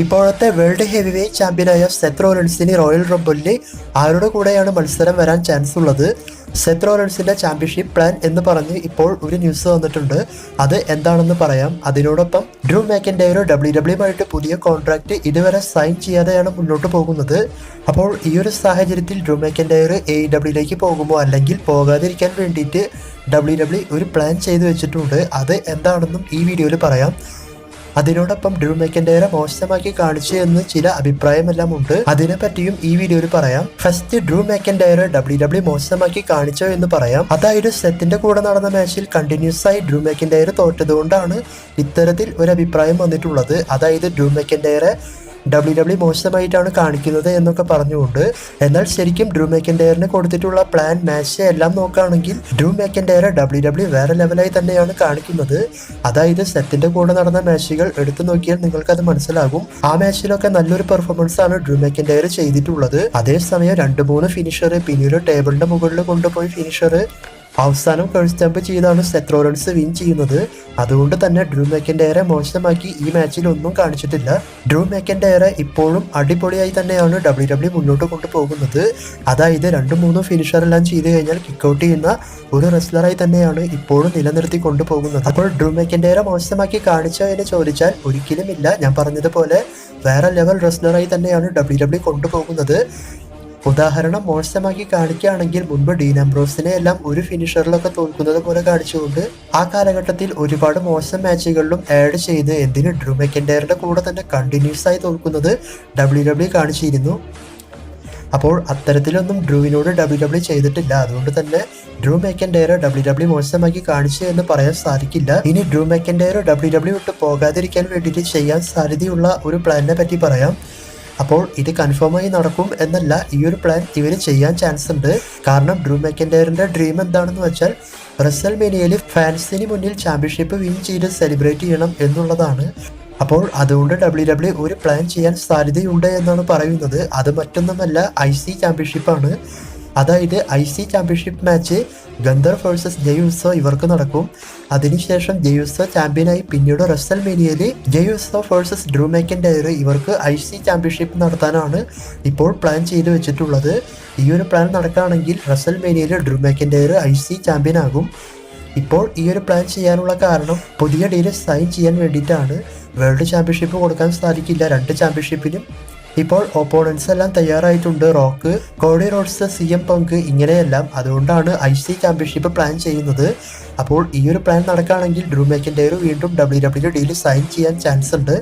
ഇപ്പോഴത്തെ world heavy weight ചാമ്പ്യനായ Seth റോലൻസിന് റോയൽ റംബലിൽ ആരുടെ കൂടെയാണ് മത്സരം വരാൻ ചാൻസ് ഉള്ളത്? സെത്ത് ചാമ്പ്യൻഷിപ്പ് പ്ലാൻ എന്ന് പറഞ്ഞ് ഇപ്പോൾ ഒരു ന്യൂസ് വന്നിട്ടുണ്ട്. അത് എന്താണെന്ന് പറയാം. അതിനോടൊപ്പം ഡ്രൂ മാക്കിന്റെ ഡബ്ല്യു ഡബ്ല്യുമായിട്ട് പുതിയ കോൺട്രാക്റ്റ് ഇതുവരെ സൈൻ ചെയ്യാതെയാണ് മുന്നോട്ട് പോകുന്നത്. അപ്പോൾ ഈ ഒരു സാഹചര്യത്തിൽ ഡ്രൂ മാക്കിന്റെ എ ഡബ്ല്യുയിലേക്ക് പോകുമോ? അല്ലെങ്കിൽ പോകാതിരിക്കാൻ വേണ്ടിയിട്ട് ഡബ്ല്യു ഡബ്ല്യു ഒരു പ്ലാൻ ചെയ്തു വെച്ചിട്ടുണ്ട്. അത് എന്താണെന്നും ഈ വീഡിയോയിൽ പറയാം. അതിനോടൊപ്പം ഡ്രൂ മെക്കൻഡയറെ മോശമാക്കി കാണിച്ചു എന്ന് ചില അഭിപ്രായമെല്ലാം ഉണ്ട്. അതിനെ പറ്റിയും ഈ വീഡിയോയിൽ പറയാം. ഫസ്റ്റ് ഡ്രൂ മെക്കൻഡയറെ ഡബ്ല്യു ഡബ്ല്യു മോശമാക്കി കാണിച്ചോ എന്ന് പറയാം. അതായത് സെത്തിന്റെ കൂടെ നടന്ന മാച്ചിൽ കണ്ടിന്യൂസ് ആയി ഡ്രൂ മെക്കൻഡയർ തോറ്റതുകൊണ്ടാണ് ഇത്തരത്തിൽ ഒരു അഭിപ്രായം വന്നിട്ടുള്ളത്. അതായത് ഡ്രൂ മെക്കൻഡയറെ ഡബ്ല്യു ഡബ്ല്യു മോശമായിട്ടാണ് കാണിക്കുന്നത് എന്നൊക്കെ പറഞ്ഞുകൊണ്ട് എന്നാൽ ശരിക്കും ഡ്രൂ മെക്കൻഡെയറിന് കൊടുത്തിട്ടുള്ള പ്ലാൻ മാച്ച് എല്ലാം നോക്കുകയാണെങ്കിൽ ഡ്രൂ മെക്കൻഡയറെ ഡബ്ല്യു ഡബ്ല്യു വേറെ ലെവലായി തന്നെയാണ് കാണിക്കുന്നത്. അതായത് സെത്തിന്റെ കൂടെ നടന്ന മാച്ചുകൾ എടുത്തു നോക്കിയാൽ നിങ്ങൾക്ക് അത് മനസ്സിലാകും. ആ മാച്ചിലൊക്കെ നല്ലൊരു പെർഫോമൻസ് ആണ് ഡ്രൂ മെക്കൻഡെയർ ചെയ്തിട്ടുള്ളത്. അതേസമയം രണ്ട് മൂന്ന് ഫിനിഷർ പിന്നീട് ടേബിളിന്റെ മുകളിൽ കൊണ്ടുപോയി ഫിനിഷർ അവസാനം കഴ്സ്റ്റംപ് ചെയ്താണ് സെത്രോ റൺസ് വിൻ ചെയ്യുന്നത്. അതുകൊണ്ട് തന്നെ ഡ്രൂ മെക്കൻഡയറെ മോശമാക്കി ഈ മാച്ചിൽ ഒന്നും കാണിച്ചിട്ടില്ല. ഡ്രൂ മെക്കൻഡയറെ ഇപ്പോഴും അടിപൊളിയായി തന്നെയാണ് ഡബ്ല്യു ഡബ്ല്യു മുന്നോട്ട് കൊണ്ടുപോകുന്നത്. അതായത് രണ്ടും മൂന്നും ഫിനിഷറെല്ലാം ചെയ്ത് കഴിഞ്ഞാൽ കിക്ക് ഔട്ട് ചെയ്യുന്ന ഒരു റെസ്ലറായി തന്നെയാണ് ഇപ്പോഴും നിലനിർത്തി കൊണ്ടുപോകുന്നത്. അപ്പോൾ ഡ്രൂ മെക്കൻഡയറെ മോശമാക്കി കാണിച്ചോ എന്ന് ചോദിച്ചാൽ ഒരിക്കലുമില്ല. ഞാൻ പറഞ്ഞതുപോലെ വേറെ ലെവൽ റെസ്ലറായി തന്നെയാണ് ഡബ്ല്യു ഡബ്ല്യു കൊണ്ടുപോകുന്നത്. ഉദാഹരണം മോശമാക്കി കാണിക്കുകയാണെങ്കിൽ മുൻപ് ഡീൻ അംബ്രോസിനെ എല്ലാം ഒരു ഫിനിഷറിലൊക്കെ തോൽക്കുന്നത് പോലെ കാണിച്ചുകൊണ്ട് ആ കാലഘട്ടത്തിൽ ഒരുപാട് മോശം മാച്ചുകളിലും ആഡ് ചെയ്ത് എന്തിന് ഡ്രൂ മെക്കൻഡയറിന്റെ കൂടെ തന്നെ കണ്ടിന്യൂസ് ആയി തോൽക്കുന്നത് ഡബ്ല്യു ഡബ്ല്യു കാണിച്ചിരുന്നു. അപ്പോൾ അത്തരത്തിലൊന്നും ഡ്രൂവിനോട് ഡബ്ല്യു ഡബ്ല്യു ചെയ്തിട്ടില്ല. അതുകൊണ്ട് തന്നെ ഡ്രൂ മെക്കൻഡയർ ഡബ്ല്യു ഡബ്ല്യു മോശമാക്കി കാണിച്ചു എന്ന് പറയാൻ സാധിക്കില്ല. ഇനി ഡ്രൂ മെക്കൻഡയർ ഡബ്ല്യു ഡബ്ല്യു വിട്ട് പോകാതിരിക്കാൻ വേണ്ടിയിട്ട് ചെയ്യാൻ സാധ്യതയുള്ള ഒരു പ്ലാനിനെ പറ്റി പറയാം. അപ്പോൾ ഇത് കൺഫേമായി നടക്കും എന്നല്ല ഈ ഒരു പ്ലാൻ ഇവർ ചെയ്യാൻ ചാൻസ് ഉണ്ട്. കാരണം ഡ്രൂ മെക്കൻഡയറിന്റെ ഡ്രീം എന്താണെന്ന് വെച്ചാൽ റസൽ മേനിയയിൽ ഫാൻസിന് മുന്നിൽ ചാമ്പ്യൻഷിപ്പ് വിൻ ചെയ്ത് സെലിബ്രേറ്റ് ചെയ്യണം എന്നുള്ളതാണ്. അപ്പോൾ അതുകൊണ്ട് ഡബ്ല്യു ഡബ്ല്യു ഒരു പ്ലാൻ ചെയ്യാൻ സാധ്യതയുണ്ട് എന്നാണ് പറയുന്നത്. അത് മറ്റൊന്നുമല്ല ഐ സി ചാമ്പ്യൻഷിപ്പാണ് അതായത് I C championship match Gunther versus Jey Uso ഇവർക്ക് നടക്കും. അതിനുശേഷം ജയുസോ ചാമ്പ്യനായി പിന്നീട് റസൽ മേനിയയിൽ Jey Uso versus Drew McIntyre ഇവർക്ക് ഐ സി ചാമ്പ്യൻഷിപ്പ് നടത്താനാണ് ഇപ്പോൾ പ്ലാൻ ചെയ്തു വെച്ചിട്ടുള്ളത്. ഈ ഒരു പ്ലാൻ നടക്കുകയാണെങ്കിൽ റസൽ മേനിയയിൽ Drew McIntyre I C champion ആകും. ഇപ്പോൾ ഈ ഒരു പ്ലാൻ ചെയ്യാനുള്ള കാരണം പുതിയ ഡീൽ സൈൻ ചെയ്യാൻ വേണ്ടിയിട്ടാണ്. വേൾഡ് ചാമ്പ്യൻഷിപ്പ് കൊടുക്കാൻ സാധിക്കില്ല. രണ്ട് ചാമ്പ്യൻഷിപ്പിനും ഇപ്പോൾ ഓപ്പോണൻസ് എല്ലാം തയ്യാറായിട്ടുണ്ട്. Rock Cody Rhodes C M Punk ഇങ്ങനെയെല്ലാം അതുകൊണ്ടാണ് ഐ സി ചാമ്പ്യൻഷിപ്പ് പ്ലാൻ ചെയ്യുന്നത്. അപ്പോൾ ഈ ഒരു പ്ലാൻ നടക്കുകയാണെങ്കിൽ ഡ്രൂ ഒരു വീണ്ടും ഡബ്ല്യു ഡബ്ല്യു ഡിയിൽ സൈൻ ചെയ്യാൻ ചാൻസ് ഉണ്ട്.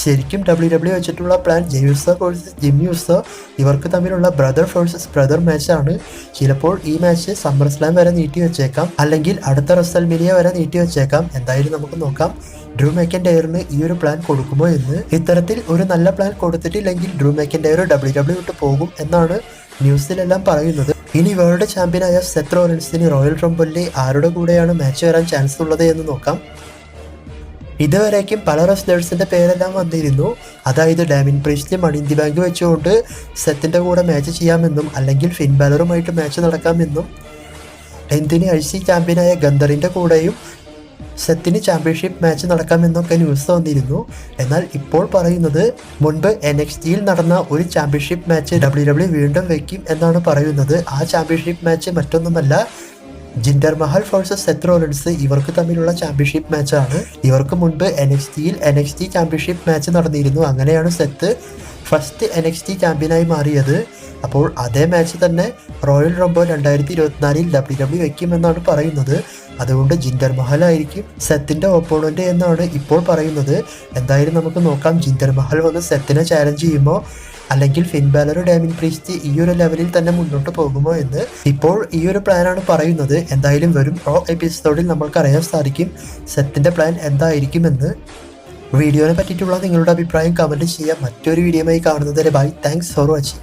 ശരിക്കും ഡബ്ല്യു ഡബ്ല്യു വെച്ചിട്ടുള്ള plan Jey Uso versus Jimmy Uso ഇവർക്ക് തമ്മിലുള്ള ബ്രദർ വേഴ്സസ് ബ്രദർ മാച്ചാണ് ചിലപ്പോൾ ഈ മാച്ച് സമ്മർ സ്ലാം വരെ നീട്ടി വെച്ചേക്കാം. അല്ലെങ്കിൽ അടുത്ത റസൽമിനിയ വരെ നീട്ടി വെച്ചേക്കാം. എന്തായാലും നമുക്ക് നോക്കാം. ഡ്രൂ മെക്കൻഡയറിന് ഈ ഒരു പ്ലാൻ കൊടുക്കുമോ എന്ന് ഇത്തരത്തിൽ ഒരു നല്ല പ്ലാൻ കൊടുത്തിട്ടില്ലെങ്കിൽ ഡ്രൂ മെക്കൻഡയർ ഡബ്ല്യു ഡബ്ല്യു വിട്ട് പോകും എന്നാണ് ന്യൂസിലെല്ലാം പറയുന്നത്. ഇനി വേൾഡ് ചാമ്പ്യനായ സെത്ത് റോലൻസിന് റോയൽ റംബലിൽ ആരുടെ കൂടെയാണ് മാച്ച് വരാൻ ചാൻസ് ഉള്ളത് എന്ന് നോക്കാം. ഇതുവരേക്കും പല റെസ്ലേഴ്സിന്റെ പേരെല്ലാം വന്നിരുന്നു. അതായത് ഡാമിൻ പ്രീസ്ലി മണിന്തി ബാങ്ക് വെച്ചുകൊണ്ട് സെത്തിന്റെ കൂടെ മാച്ച് ചെയ്യാമെന്നും അല്ലെങ്കിൽ ഫിൻ ബാലറുമായിട്ട് മാച്ച് നടക്കാമെന്നും. എന്തിന് ഐ സി ചാമ്പ്യനായ ഗന്ധറിന്റെ കൂടെയും സെത്തിന് ചാമ്പ്യൻഷിപ്പ് മാച്ച് നടക്കാമെന്നൊക്കെ ന്യൂസ് വന്നിരുന്നു. എന്നാൽ ഇപ്പോൾ പറയുന്നത് മുൻപ് എൻ എക്സ് ടിയിൽ നടന്ന ഒരു ചാമ്പ്യൻഷിപ്പ് മാച്ച് ഡബ്ല്യു ഡബ്ല്യു വീണ്ടും വയ്ക്കും എന്നാണ് പറയുന്നത്. ആ ചാമ്പ്യൻഷിപ്പ് മാച്ച് മറ്റൊന്നുമല്ല ജിൻഡർ മഹൽ ഫോഴ്സസ് സെത്ത് ഇവർക്ക് തമ്മിലുള്ള ചാമ്പ്യൻഷിപ്പ് മാച്ചാണ് ഇവർക്ക് മുൻപ് എൻ എക്സ് ടിയിൽ N X T championship match നടന്നിരുന്നു. അങ്ങനെയാണ് Seth first N X T ചാമ്പ്യനായി മാറിയത്. അപ്പോൾ അതേ മാച്ച് തന്നെ റോയൽ റംബോ രണ്ടായിരത്തി ഇരുപത്തിനാലിൽ ഡബ്ല്യു ഡബ്ല്യു വെക്കുമെന്നാണ് പറയുന്നത്. അതുകൊണ്ട് ജിൻഡർ മഹൽ ആയിരിക്കും സെത്തിന്റെ ഓപ്പോണന്റ് എന്നാണ് ഇപ്പോൾ പറയുന്നത്. എന്തായാലും നമുക്ക് നോക്കാം ജിൻഡർ മഹൽ വന്ന് സെത്തിനെ ചാലഞ്ച് ചെയ്യുമോ? അല്ലെങ്കിൽ ഫിൻ ബാലർ ഡാമിൻ പ്രീസ്റ്റ് ഈ ഒരു ലെവലിൽ തന്നെ മുന്നോട്ട് പോകുമോ എന്ന് ഇപ്പോൾ ഈ ഒരു പ്ലാനാണ് പറയുന്നത്. എന്തായാലും വരും റോ എപ്പിസോഡിൽ നമ്മൾക്ക് അറിയാൻ സാധിക്കും സെത്തിന്റെ പ്ലാൻ എന്തായിരിക്കുമെന്ന്. വീഡിയോനെ പറ്റിയിട്ടുള്ള നിങ്ങളുടെ അഭിപ്രായം കമന്റ് ചെയ്യാം. മറ്റൊരു വീഡിയോയുമായി കാണുന്നതിന് ബൈ താങ്ക്സ് ഫോർ വാച്ചിങ്